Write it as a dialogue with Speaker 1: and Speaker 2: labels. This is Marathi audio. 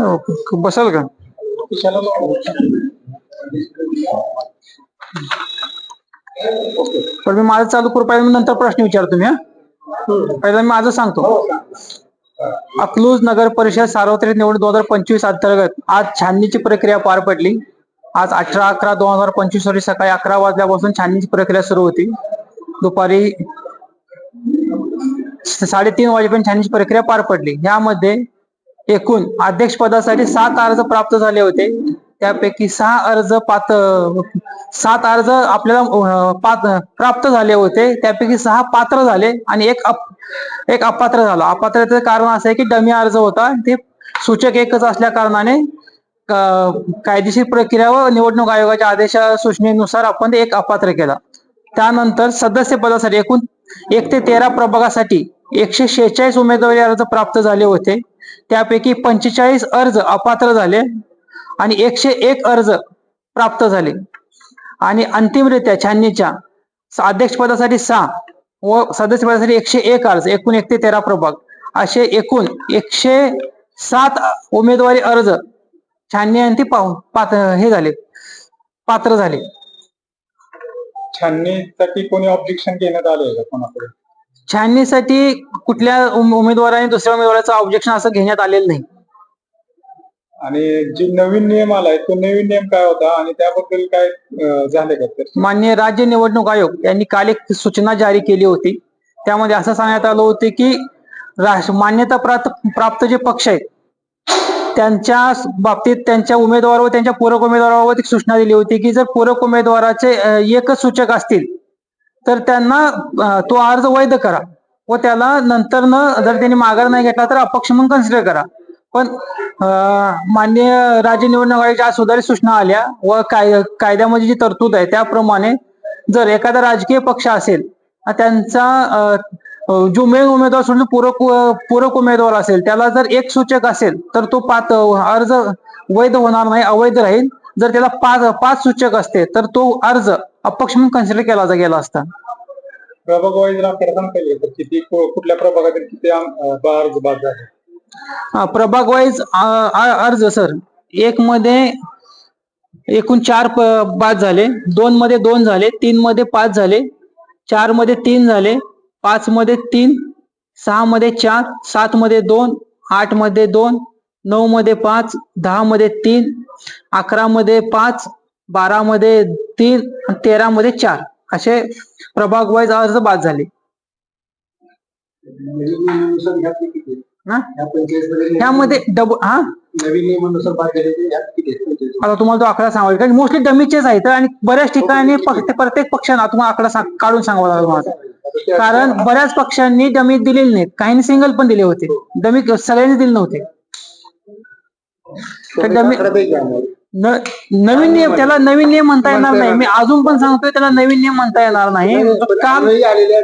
Speaker 1: ओके. बसाल का? पण मी माझं चालू करू. पाहिजे नंतर प्रश्न विचारतो मी पहिला मी माझं सांगतो. अकलूज नगर परिषद सार्वत्रिक निवडणूक दोन हजार पंचवीस अंतर्गत आज छाननीची प्रक्रिया पार पडली. आज अठरा अकरा दोन हजार पंचवीस रोजी सकाळी अकरा वाजल्यापासून छाननीची प्रक्रिया सुरू होती. दुपारी साडेतीन वाजेपर्यंत छाननीची प्रक्रिया पार पडली. यामध्ये एकूण अध्यक्षपदासाठी सात अर्ज प्राप्त झाले होते. त्यापैकी सहा अर्ज पात सात अर्ज आपल्याला पात प्राप्त झाले होते. त्यापैकी सहा पात्र झाले आणि एक अप एक अपात्र झाला. अपात्राचं कारण असं आहे की डमी अर्ज होता. ते सूचक एकच असल्या कारणाने कायदेशीर प्रक्रिया व निवडणूक आयोगाच्या आदेशा सूचनेनुसार आपण एक अपात्र केला. त्यानंतर सदस्य पदासाठी एकूण एक ते तेरा प्रभागासाठी एकशे शेहेचाळीस उमेदवारी अर्ज प्राप्त झाले होते. त्यापैकी पंचेचाळीस अर्ज अपात्र झाले आणि एकशे एक अर्ज प्राप्त झाले. आणि अंतिमरित्या छाननीच्या अध्यक्षपदासाठी सहा व सदस्यपदासाठी एकशे एक अर्ज एकूण एक ते तेरा प्रभाग असे एकूण एकशे सात उमेदवारी अर्ज छाननी आणि ती पाहून पात्र हे झाले. पात्र झाले.
Speaker 2: छाननीसाठी कोणी ऑब्जेक्शन घेण्यात आले का कोणाकडे?
Speaker 1: छाननीसाठी कुठल्या उम- उमेदवाराने दुसऱ्या उमेदवाराचं ऑब्जेक्शन असं घेण्यात आलेलं नाही.
Speaker 2: आणि जी नवीन नियम आलाय तो नवीन नियम काय होता आणि त्याबद्दल काय अं, झाले का तर
Speaker 1: मान्य राज्य निवडणूक आयोग यांनी काल एक सूचना जारी केली होती. त्यामध्ये असं सांगण्यात आलं होते की राष्ट्र मान्यता प्राप्त प्राप्त जे पक्ष आहेत त्यांच्या बाबतीत त्यांच्या उमेदवार व त्यांच्या पूरक उमेदवाराबाबत एक सूचना दिली होती की जर पूरक उमेदवाराचे एकच सूचक असतील तर त्यांना तो अर्ज वैध करा व त्याला नंतर न जर त्यांनी माघार नाही घेतला तर अपक्ष म्हणून कन्सिडर करा. पण अं, मान्य राज्य निवडणूक आयोगाच्या आज सुधारित सूचना आल्या व काय कायद्यामध्ये जी तरतूद आहे त्याप्रमाणे जर एखादा राजकीय पक्ष असेल त्यांचा जो मेन उमेदवार सोडून पूरक पूरक उमेदवार असेल. त्याला जर एक सूचक असेल तर तो पाच अर्ज वैध होणार नाही अवैध राहील. जर त्याला पाच पाच सूचक असते तर तो अर्ज अपक्ष म्हणून कन्सिडर केला जा- गेला असता.
Speaker 2: प्रभाग वाईज किती कुठल्या प्रभागातील किती अर्ज बाद झाले?
Speaker 1: हा, प्रभाग वाईज अर्ज सर. एक मध्ये एकूण चार बाद झाले. दोन मध्ये दोन झाले तीन मध्ये पाच झाले. चारमध्ये तीन झाले. पाच मध्ये तीन सहा मध्ये चार सात मध्ये दोन आठमध्ये दोन नऊ मध्ये पाच दहा मध्ये तीन अकरा मध्ये पाच बारा मध्ये तीन तेरा मध्ये चार. असे प्रभाग वाईज अर्ज बाद झाले.
Speaker 3: किती आहेत?
Speaker 1: हा? हा? आता तुम्हाला तो आकडा सांगायचा कारण मोस्टली डमीचेच आहेत आणि बऱ्याच ठिकाणी पक्ष- प्रत्येक पक्षांना तुम्हाला आकडा काढून सांगावा लागला कारण बऱ्याच पक्षांनी डमी दिलेले नाहीत. काहींनी सिंगल पण दिले होते. डमी सगळ्यांनी दिले नव्हते. तर डमी
Speaker 3: अकरापैकी आम्हाला.
Speaker 1: न- नवीन नियम त्याला नवीन नियम म्हणता येणार नाही. मी अजून पण सांगतोय त्याला नवीन नियम म्हणता येणार नाही. काम
Speaker 3: आलेल्या